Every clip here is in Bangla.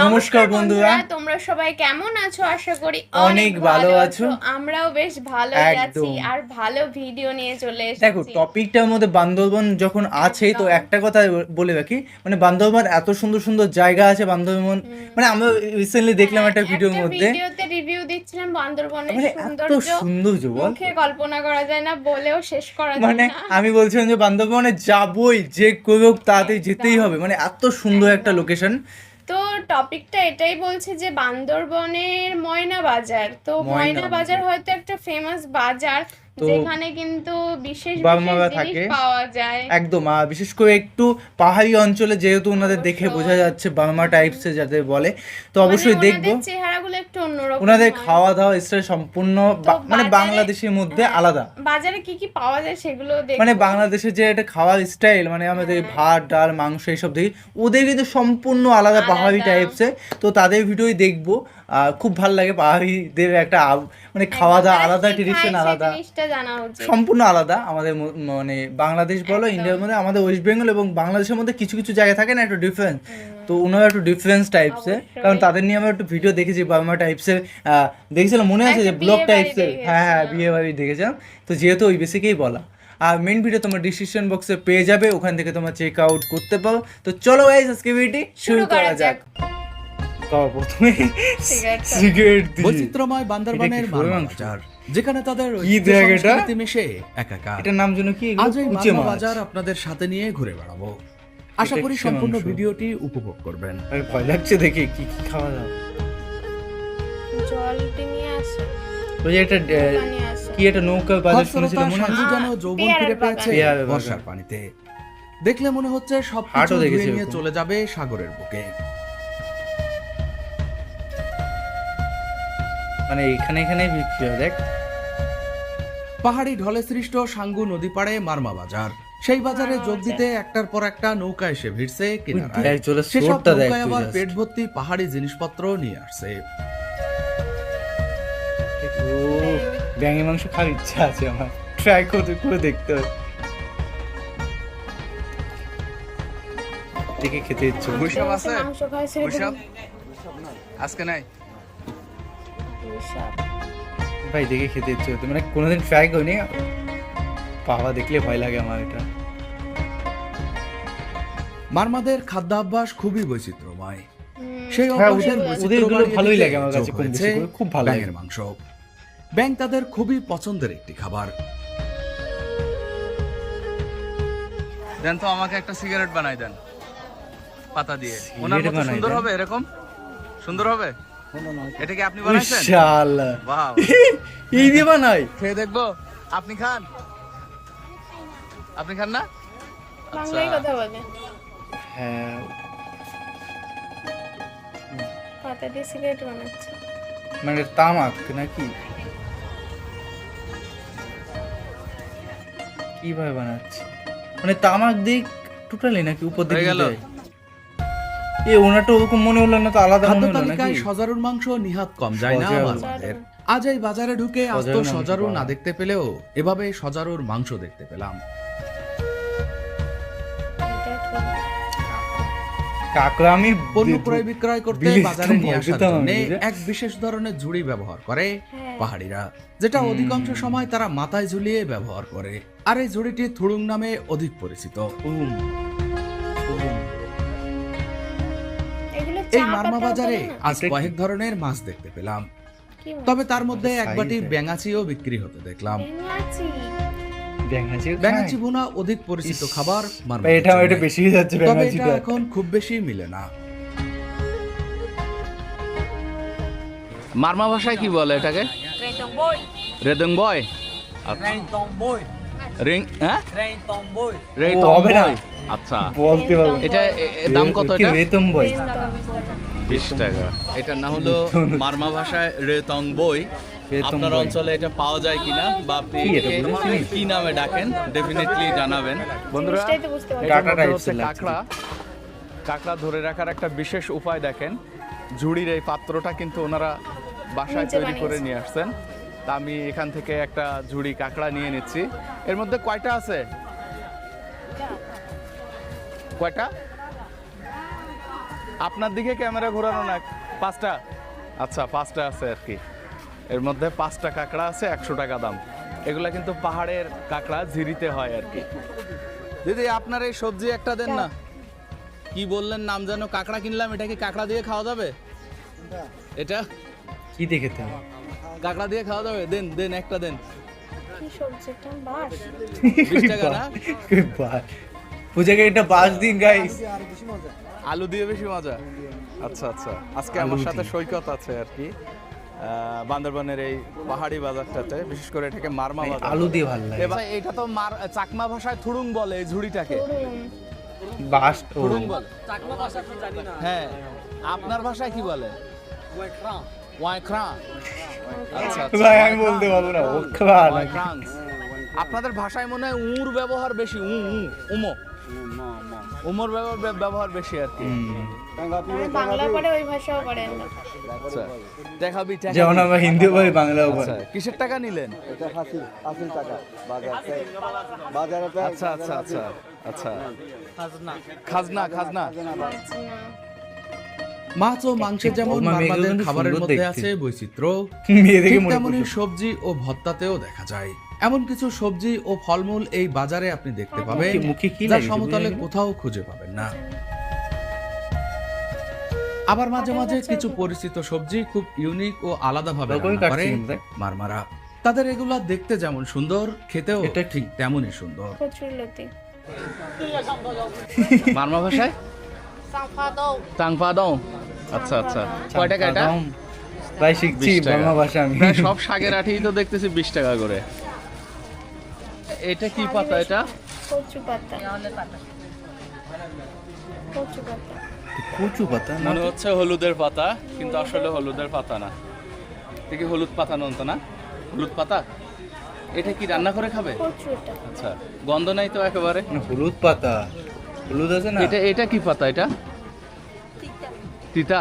নমস্কার বন্ধুরা। তোমরা সবাই কেমন আছো? আশা করি অনেক ভালো আছো। আমরাও বেশ ভালো আছি। আর ভালো ভিডিও নিয়ে চলে এসেছি। দেখো টপিকটার মধ্যে বান্দরবন যখন আছে তো একটা কথা বলে রাখি মানে বান্দরবন এত সুন্দর সুন্দর জায়গা আছে বান্দরবন মানে আমরা রিসেন্টলি দেখলাম একটা ভিডিওর মধ্যে। হ্যাঁ, ভিডিওতে রিভিউ দিচ্ছিলাম বান্দরবনের মানে সৌন্দর্য। সৌন্দর্য বল। মুখে কল্পনা করা যায় না বলেও শেষ করা যায় মানে আমি বলছিলাম যে বান্দরবনে যাবই যে কেউ তাতে যেতেই হবে। মানে এত সুন্দর একটা লোকেশন তো টপিকটা এটাই বলছে যে বান্দরবনের ময়না বাজার তো ময়না বাজার। হয়তো একটা ফেমাস বাজার যেখানে কিন্তু বিশেষ থাকে। পাওয়া যায়। একদম আর বিশেষ করে একটু পাহাড়ি অঞ্চলে যেহেতু ওনাদের দেখে বোঝা যাচ্ছে বার্মা টাইপসে যাদের বলে তো মানে অবশ্যই দেখব। চেহারাগুলো একটু অন্যরকম ওনাদের খাওয়া দাওয়া স্টাইল সম্পূর্ণ মানে বাংলাদেশের মধ্যে হ্যাঁ, আলাদা। বাজারে কি কি পাওয়া যায় সেগুলো মানে বাংলাদেশের যে একটা খাওয়ার স্টাইল মানে আমাদের হ্যাঁ। ভাত ডাল মাংস এইসব দেখি ওদের কিন্তু সম্পূর্ণ আলাদা পাহাড়ি। টাইপসে তো তাদের ভিডিওই দেখব। খুব ভালো লাগে পাহাড়িদের একটা মানে খাওয়া দাওয়া আলাদা ট্রেডিশন আলাদা। জিনিসটা জানা উচিত। সম্পূর্ণ আলাদা। আমাদের মানে বাংলাদেশ বলো ইন্ডিয়ার মধ্যে আমাদের ওয়েস্ট বেঙ্গল এবং বাংলাদেশের মধ্যে কিছু কিছু জায়গায় থাকে না একটু ডিফারেন্স তো ওনারা একটু ডিফারেন্স টাইপসের। কারণ তাদের নিয়ে আমরা একটু ভিডিও দেখেছি বার্মা টাইপসের দেখেছিলাম মনে আছে যে ব্লগ টাইপসের হ্যাঁ হ্যাঁ। বিয়ে বাড়ি দেখেছিলাম। তো যেহেতু ওই বেসিকেই বলা। আর মেন ভিডিও তোমার ডিসক্রিপশন বক্সে পেয়ে যাবে ওখান থেকে তোমরা চেক আউট করতে পারো। তো চলো গাইস আজকে ভিডিওটি শুরু করা যাক। তো প্রথমে সিগারেট বৈচিত্র্যময় বান্দরবানের? বাজার যেখানে তাদের কি? সংস্কৃতি মিশে একাকার। এটার নাম যেন কি আজ এই বাজার আপনাদের সাথে নিয়ে ঘুরে বেড়াবো। আশা করি সম্পূর্ণ ভিডিওটি উপভোগ করবেন। আরে ভয় লাগছে দেখে কি কি খাওয়া দাওয়া? জলটি নিয়ে আসো। ওই একটা আহ, নৌকা নিয়ে আসো। কি একটা নৌকা বাজার শুনেছিল মনে আছে যেন যৌবন ফিরে পেয়েছে বাগান। পেয়ারার বাগান। বর্ষার পানিতে। দেখলে মনে হচ্ছে সব কিছু নিয়ে চলে যাবে সাগরের বুকে। মানে এখানে এখানে বিক্রি হয় দেখ। পাহাড়ি ঢলে সৃষ্ট সাঙ্গু নদী পাড়ে মারমা বাজার। সেই বাজারে যোগ দিতে একটার পর একটা নৌকা এসে ভিড়ছে কিনারায়। সেসব নৌকায় আবার পেট ভর্তি পাহাড়ি জিনিসপত্র নিয়ে আসছে। ও ব্যাঙের মাংস খাওয়ার ইচ্ছা আছে আমার। ট্রাই করে করে দেখতে হবে। দেখে খেতে ইচ্ছে। আছে? আজকে নাই। ভাই দেখে খেতে ইচ্ছে হতো মানে কোনোদিন ট্রাই করিনি। পাওয়া দেখলে ভয় লাগে আমার এটা। মারমাদের খাদ্যাভ্যাস খুবই বৈচিত্র্যময়। সেই অভ্যাসের ভালোই লাগে আমার কাছে, খুব ভালো ব্যাঙের। মাংস। ব্যাং তাদের খুবই পছন্দের একটি খাবার। দেন তো আমাকে একটা সিগারেট বানাই দেন। পাতা দিয়ে। ওনার মতো সুন্দর হবে এরকম? সুন্দর হবে? এটা কি আপনি বানাইছেন? বাহ এই দিয়ে বানাই। খেয়ে দেখব। আপনি খান। আপনি খান না? বাংলায় আচ্ছা। কথা বলে। হ্যাঁ। পাতা দিয়ে সিগারেট বানাচ্ছে। মানে তামাক নাকি? কীভাবে বানাচ্ছে? মানে তামাক দিক টোটালি নাকি উপর দিকে গেল? এ ওনারটা ওরকম মনে হলো না তো আলাদা খাদ্য তালিকায় সজারুর মাংস নিহাত কম যায় না। মারমাদের আজ এই বাজারে ঢুকে আস্ত সজারু না দেখতে পেলেও এভাবে সজারুর মাংস দেখতে পেলাম। আমি পণ্য ক্রয় বিক্রয় করতে বাজারে নিয়ে আসার জন্য এক বিশেষ ধরনের ঝুড়ি ব্যবহার করে হ্যাঁ। পাহাড়িরা যেটা অধিকাংশ সময় তারা মাথায় ঝুলিয়ে ব্যবহার করে। আর এই ঝুড়িটি থুড়ুং নামে অধিক পরিচিত। উম, উম। এগুলো এই মারমা বাজারে আজ কয়েক ধরনের মাছ দেখতে পেলাম। তবে তার মধ্যে এক বাটি ব্যাঙাচিও বিক্রি হতে দেখলাম। ব্যাঙাচি। ভুনা অধিক পরিচিত খাবার এটা। এটা বেশি যাচ্ছে তবে এটা এখন খুব বেশি মিলে না। মারমা ভাষায় কি বলে এটাকে? রেদং বয়। রিং হ্যাঁ রে ও, হবে না। আচ্ছা। বলতে পারব। এটা এ- এ- দাম কত এটা? রেতম বই বিশ টাকা। এটার নাম হলো মারমা ভাষায় রেতং বই আপনার অঞ্চলে এটা পাওয়া যায় কিনা বা আপনি কি নামে ডাকেন? ডেফিনেটলি জানাবেন। বন্ধুরা কাঁকড়া। কাঁকড়া ধরে রাখার একটা বিশেষ উপায় দেখেন। ঝুড়ির এই পাত্রটা কিন্তু ওনারা বাসায় তৈরি করে নিয়ে আসছেন। তা আমি এখান থেকে একটা ঝুড়ি কাঁকড়া নিয়ে নিচ্ছি। এর মধ্যে কয়টা আছে? কয়টা? আপনার দিকে ক্যামেরা ঘোরানো না পাঁচটা? আচ্ছা পাঁচটা আছে আর কি। এর মধ্যে পাঁচটা কাঁকড়া আছে একশো টাকা দাম। এগুলা কিন্তু পাহাড়ের কাঁকড়া ঝিরিতে হয় আর কি। দিদি আপনার এই সবজি একটা দেন না। কি বললেন নাম যেন কাঁকড়া কিনলাম এটা কি কাঁকড়া দিয়ে খাওয়া যাবে? এটা? কি দেখেতে হবে? কাঁকড়া দিয়ে খাওয়া যাবে দেন দেন একটা দেন। কি সবজিটা বাস বিশ? টাকা না? পূজাকে এটা বাস দিন গাইস আলু দিয়ে বেশি মজা। আচ্ছা আচ্ছা। আজকে আমার সাথে সৈকত আছে আর কি। আহ, বান্দরবানের এই পাহাড়ি বাজারটাতে বিশেষ করে এটাকে মারমা বাজার। আলু দিয়ে ভালো লাগে। এবার এটা তো মার চাকমা ভাষায় থুড়ুং বলে এই ঝুড়িটাকে। বাস ও থুড়ুং বলে হ্যাঁ। আপনার ভাষায় কি বলে? আচ্ছা আচ্ছা ভাই আমি বলতে পারব না? আপনাদের ভাষায় মনে হয় উর ব্যবহার বেশি উ উ উমো। উমর ব্যবহার ব্যবহার বেশি আর কি। বাংলা পড়ে ওই ভাষাও পড়েন আচ্ছা। দেখাবি টাকা যেমন আমরা হিন্দিও পারি বাংলাও আচ্ছা কিসের টাকা নিলেন? এটা হাসিল হাসিল টাকা। বাজার বাজারে আচ্ছা আচ্ছা আচ্ছা আচ্ছা। খাজনা খাজনা। মাছ ও মাংসের যেমন মারমাদের খাবারের মধ্যে আছে বৈচিত্র্য মনে তেমনই সবজি ও ভত্তাতেও দেখা যায়। এমন কিছু সবজি ও ফলমূল এই বাজারে আপনি দেখতে পাবেন মুখে কি যা সমতলে কোথাও খুঁজে পাবেন না। আবার মাঝে মাঝে কিছু পরিচিত সবজি খুব ইউনিক ও আলাদাভাবে করে মারমারা। তাদের এগুলা দেখতে যেমন সুন্দর খেতেও এটা ঠিক। তেমনই সুন্দর। মারমা ভাষায়? আচ্ছা আচ্ছা। কয় টাকা এটা ভাই শিখছি বাংলা ভাষা আমি। সব শাকের আঠি তো দেখতেছি বিশ টাকা করে। এটা কি পাতা এটা? কচু পাতা। কচু পাতা। কচু পাতা? মনে হচ্ছে হলুদের পাতা কিন্তু আসলে হলুদের পাতা না। দেখি হলুদ পাতা নন তো না? হলুদ পাতা? এটা কি রান্না করে খাবে? কচু এটা। আচ্ছা গন্ধ নাই তো একেবারে? হলুদ পাতা। হলুদ আছে না? এটা এটা কি পাতা এটা? তিতা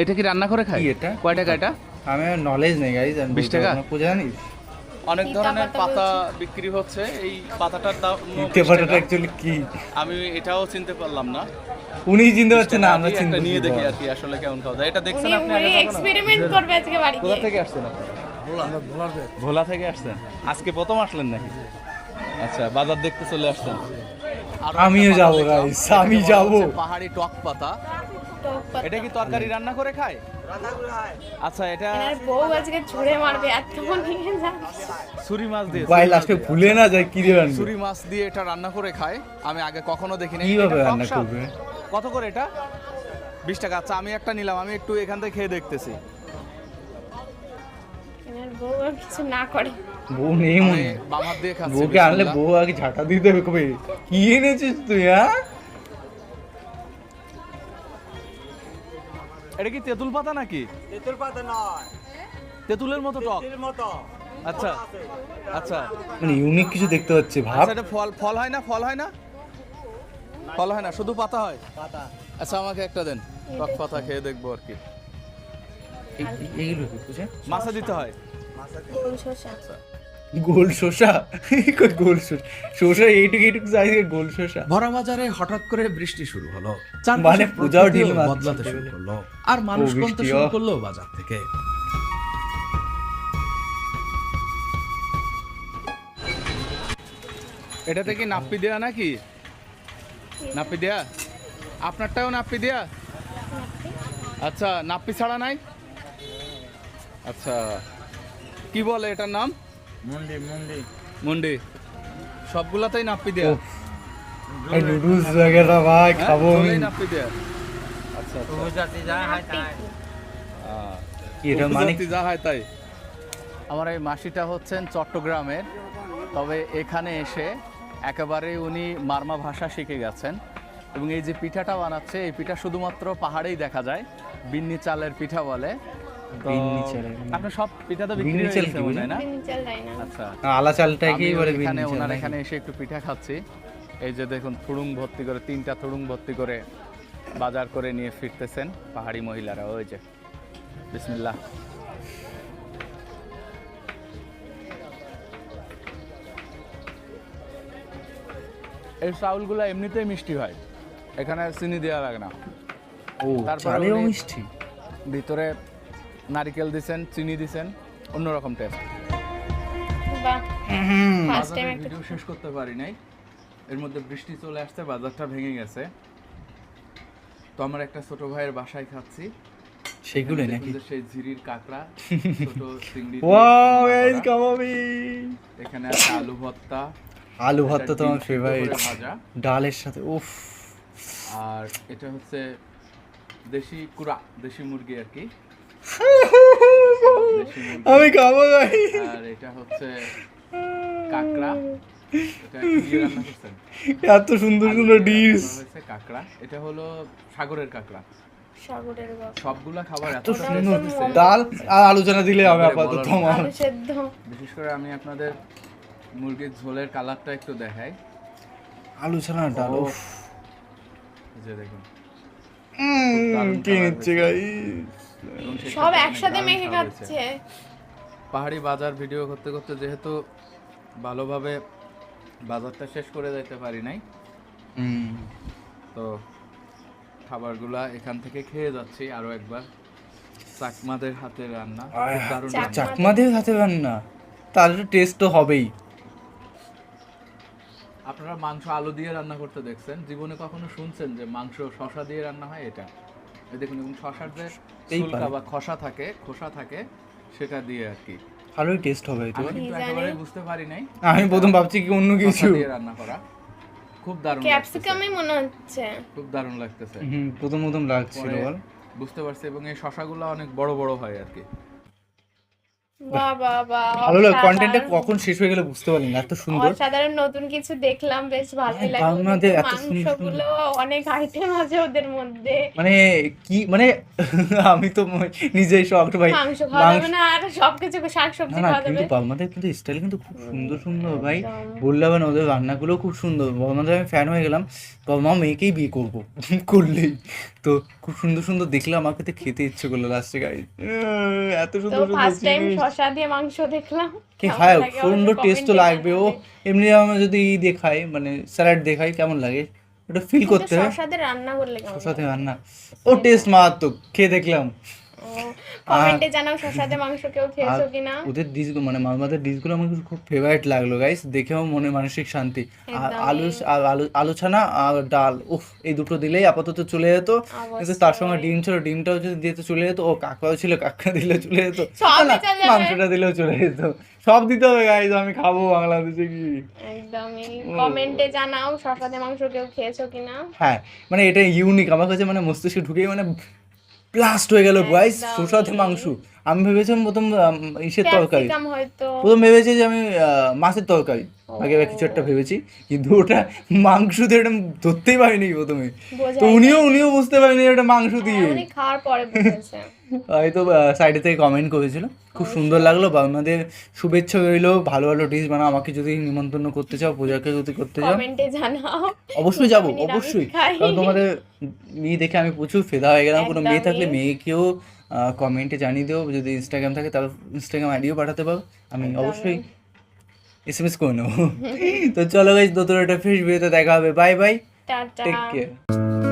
এটা কি রান্না করে খায়? কি এটা? কয় টাকা এটা আমি নলেজ নেই গাইজ আমি 20 টাকা? জানিস? অনেক ধরনের পাতা বিক্রি হচ্ছে এই পাতাটার দাম তিতে পাতাটা অ্যাকচুয়ালি কি? আমি এটাও চিনতে পারলাম না। উনি চিনতে পারছেন না আমরা আমি চিনতে নিয়ে দেখি আর কি আসলে কেমন খাওয়া যায়। এটা দেখছেন আপনি আগে? এক্সপেরিমেন্ট করবে আজকে বাড়ি কোথা থেকে আসছেন আপনি? ভোলা। থেকে আসছেন? আজকে প্রথম আসলেন নাকি? আচ্ছা বাজার দেখতে চলে আসছেন। আরও আমিও যাব এটাকে আমি যাব। পাহাড়ি টক পাতা। টক পাতা এটা কি তরকারি রান্না করে খায়? আচ্ছা এটা বউ আজকে ছুঁড়ে মারবে এত নিয়ে যাচ্ছে ছুরি মাছ দিয়ে ভাই লাস্টে ভুলে না যায় কি ছুরি মাছ দিয়ে এটা রান্না করে খায়। আমি আগে কখনো দেখিনি। কীভাবে রান্না করবে? কত করে এটা? বিশ টাকা। আচ্ছা আমি একটা নিলাম। আমি একটু এখান থেকে খেয়ে দেখতেছি। বউ কিছু না করে। বউ নেই মনে বাম হাত দিয়ে খাচ্ছি বউকে আনলে বউ আগে ঝাঁটা দিতে হবে কবে? কি এনেছিস তুই হ্যাঁ? এটা কি তেঁতুল পাতা নাকি? তেতুল পাতা নয়। তেঁতুলের মতো টক? মতো। আচ্ছা। আচ্ছা। মানে ইউনিক কিছু দেখতে হচ্ছে ভাব। আচ্ছা এটা ফল ফল হয় না? ফল হয় না? ফল হয় না? শুধু পাতা হয়? পাতা। আচ্ছা আমাকে একটা দেন। টক পাতা খেয়ে দেখব আর কি। এই- এই- এইগুলো কি মাছা দিতে হয়। গোল শসা গোল শসা? কই গোল শসা? শসা এইটুকু এইটুকু গোল ভরা বাজারে হঠাৎ করে বৃষ্টি শুরু হলো। মানে পূজাও ঢিল বদলাতে শুরু করল। আর মানুষ কমতে শুরু করল বাজার থেকে। এটাতে কি নাপ্পি দেয়া নাকি? নাপ্পি দেয়া? আপনারটাও নাপ্পি দেয়া? আচ্ছা নাপ্পি ছাড়া নাই? আচ্ছা কি বলে এটার নাম? মুন্ডি মুন্ডি। মুন্ডি। সবগুলাতেই এই নুডলস ভাই হ্যাঁ, খাব আমি। আচ্ছা, আচ্ছা। যা হয় তাই। এটা মানে যা হয় তাই। আমার এই মাসিটা হচ্ছেন চট্টগ্রামের। তবে এখানে এসে একেবারে উনি মারমা ভাষা শিখে গেছেন। এবং এই যে পিঠাটা বানাচ্ছে এই পিঠা শুধুমাত্র পাহাড়েই দেখা যায়। বিন্নি চালের পিঠা বলে। আপনার সব পিঠা তো বিক্রি হয়ে গেছে মনে না? বিন চাল দেয় না। আচ্ছা। আলা চালটাকেই আমি বলে এখানে ওনার এখানে এসে একটু পিঠা খাচ্ছি। এই যে দেখুন থুড়ুং ভর্তি করে তিনটা থুড়ুং ভর্তি করে বাজার করে নিয়ে ফিরতেছেন পাহাড়ি মহিলারা। ওই যে বিসমিল্লাহ। এই চাউলগুলো এমনিতেই মিষ্টি হয়। এখানে চিনি দেওয়া লাগে না। ও তারপরে মিষ্টি? ভিতরে নারকেল দিছেন চিনি দিছেন অন্যরকম টেস্ট ভিডিও শেষ করতে পারি নাই। এর মধ্যে বৃষ্টি চলে আসছে বাজারটা ভেঙে গেছে। তো আমার একটা ছোট ভাইয়ের বাসায় খাচ্ছি। সেগুলোই নাকি? সেই ঝিরির কাঁকড়া ছোট চিংড়ি ওয়াও গাইস কাবাবি। এখানে আছে আলু ভর্তা আলু এটা ভর্তা তো আমার ফেভারিট ডালের সাথে উফ। আর এটা হচ্ছে দেশি কুড়া দেশি মুরগি আর কি। আমি খাব গাই আর এটা হচ্ছে কাঁকড়া। এত সুন্দর সুন্দর ডিশ। কাঁকড়া। এটা হলো সাগরের কাঁকড়া। সাগরের সবগুলা খাবার এত সুন্দর ডাল আর আলোচনা দিলে হবে আপাতত আমার। বিশেষ করে আমি আপনাদের মুরগির ঝোলের কালারটা একটু দেখাই। আলোচনা ডাল উফ। যে দেখুন। কি নিচ্ছে হয়েছে। এবং সব একসাথে মেখে খাচ্ছে। পাহাড়ি বাজার ভিডিও করতে করতে যেহেতু ভালোভাবে বাজারটা শেষ করে যেতে পারি নাই তো খাবারগুলা এখান থেকে খেয়ে যাচ্ছি আরও একবার। চাকমাদের হাতে রান্না খুব দারুণ চাকমা- রান্না। তাহলে টেস্ট তো হবেই। আপনারা মাংস আলু দিয়ে রান্না করতে দেখছেন জীবনে কখনো শুনছেন যে মাংস শশা দিয়ে রান্না হয় এটা? দেখুন এবং শশার যে এই বা খসা থাকে খোসা থাকে সেটা দিয়ে আর কি। ভালোই টেস্ট হবে এটা আমি কিন্তু একেবারে বুঝতে পারি নাই। আমি প্রথম ভাবছি কি অন্য কিছু। দিয়ে রান্না করা। খুব দারুণ লাগতেছে। ক্যাপসিকামই মনে হচ্ছে। খুব দারুণ লাগতেছে। হুম প্রথম প্রথম লাগছিল বল বুঝতে পারছি এবং এই শশাগুলো অনেক বড় বড় হয় আর কি। ভালো লাগে কন্টেন্টটা কখন শেষ হয়ে গেল বুঝতে পারলি এত সুন্দর। অসাধারণ নতুন কিছু দেখলাম বেশ ভালোই লাগল। এত মাংসগুলো অনেক আইটেম আছে ওদের মধ্যে। মানে কি মানে আমি তো নিজেই শখড ভাই মাংস খাওয়া না আর সবকিছু শাক সবজি না খাওয়া কিন্তু যাবে। কিন্তু স্টাইল কিন্তু খুব সুন্দর সুন্দর ভাই। বললাম না ওদের রান্নাগুলো খুব সুন্দর। বাবমাদের আমি ফ্যান হয়ে গেলাম বাবা মেয়েকেই বিয়ে করব করলেই। তো খুব সুন্দর সুন্দর দেখলাম আমাকে তো খেতে ইচ্ছে করল লাস্টে গাড়ি এত সুন্দর সুন্দর শসা দিয়ে মাংস দেখলাম। কি খায়? সুন্দর টেস্ট তো লাগবে। ও এমনি আমরা যদি ই দেখাই মানে স্যালাড দেখাই কেমন লাগে? ওটা ফিল করতে হয়। দিয়ে রান্না করলে সাথে রান্না। ও টেস্ট মারাত্মক। খেয়ে দেখলাম। কমেন্টে জানাও শসা মাংস কেউ খেয়েছো কিনা। ওদের ডিশ মানে মামাদের ডিশগুলো আমার খুব ফেভারিট লাগল গাইস দেখেও মনে মানসিক শান্তি। আর আলু আর আলু আলু ছানা আর ডাল উফ এই দুটো দিলেই আপাতত চলে যেত। কিন্তু তার সঙ্গে ডিম ছিল ডিমটাও যদি দিতে চলে যেত ও কাকাও ছিল কাকা দিলে চলে যেত। মাংসটা দিলেও চলে যেত। সব দিতে হবে গাইস আমি খাব বাংলাদেশে কি? একদমই। কমেন্টে জানাও শসা মাংস কেউ খেয়েছো কিনা। হ্যাঁ মানে এটা ইউনিক আমার কাছে মানে মস্তিষ্কে ঢুকেই মানে ব্লাস্ট হয়ে গেল গাইস। সুস্বাদু মাংস। আমি ভেবেছিলাম প্রথম ইসের তরকারি। প্রথম ভেবেছি যে আমি মাছের তরকারি। আগে কিছু একটা ভেবেছি কিন্তু ওটা মাংস দিয়ে ওটা ধরতেই পারিনি প্রথমে। তো উনিও উনিও বুঝতে পারিনি ওটা মাংস দিয়ে। উনি খাওয়ার পরে হয়তো সাইডে থেকে কমেন্ট করেছিল। খুব সুন্দর লাগল বা আমাদের শুভেচ্ছা রইল ভালো ভালো ডিশ বানাও আমাকে যদি নিমন্ত্রণ করতে চাও পূজাকে যদি করতে চাও। কমেন্টে জানাও। অবশ্যই যাব অবশ্যই। কারণ তোমাদের মেয়ে দেখে আমি প্রচুর ফেদা হয়ে গেলাম। কোনো মেয়ে থাকলে মেয়েকেও কমেন্টে জানিয়ে দেবো যদি ইনস্টাগ্রাম থাকে তাহলে ইনস্টাগ্রাম আইডিও পাঠাতে পারো। আমি অবশ্যই এস এম এস করে নেব। তো চলো গাইজ নতুন একটা ফ্রেশ ভিডিওতে দেখা হবে। Bye bye take care